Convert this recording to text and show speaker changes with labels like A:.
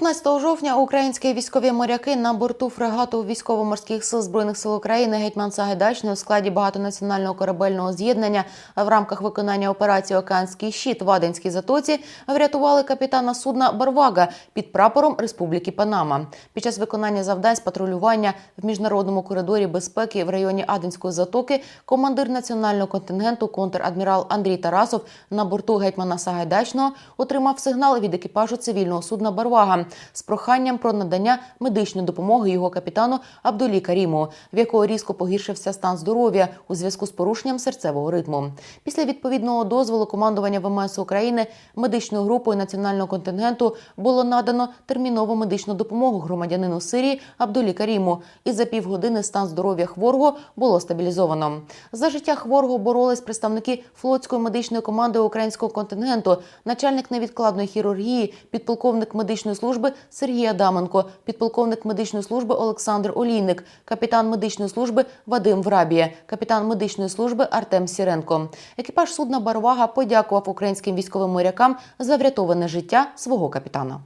A: 15 жовтня українські військові моряки на борту фрегату військово-морських сил збройних сил України гетьман Сагайдачний у складі багатонаціонального корабельного з'єднання в рамках виконання операції Океанський щит в Аденській затоці врятували капітана судна Барвага під прапором Республіки Панама. Під час виконання завдань з патрулювання в міжнародному коридорі безпеки в районі Аденської затоки командир національного контингенту контр-адмірал Андрій Тарасов на борту гетьмана Сагайдачного отримав сигнал від екіпажу цивільного судна Барвага з проханням про надання медичної допомоги його капітану Абдулі Каріму, в якого різко погіршився стан здоров'я у зв'язку з порушенням серцевого ритму. Після відповідного дозволу командування ВМС України медичною групою національного контингенту було надано термінову медичну допомогу громадянину Сирії Абдулі Каріму. І за півгодини стан здоров'я хворого було стабілізовано. За життя хворого боролись представники флотської медичної команди українського контингенту, начальник невідкладної хірургії, підполковник медичної служби Сергій Адаменко, підполковник медичної служби Олександр Олійник, капітан медичної служби Вадим Врабія, капітан медичної служби Артем Сіренко. Екіпаж судна Барвага подякував українським військовим морякам за врятоване життя свого капітана.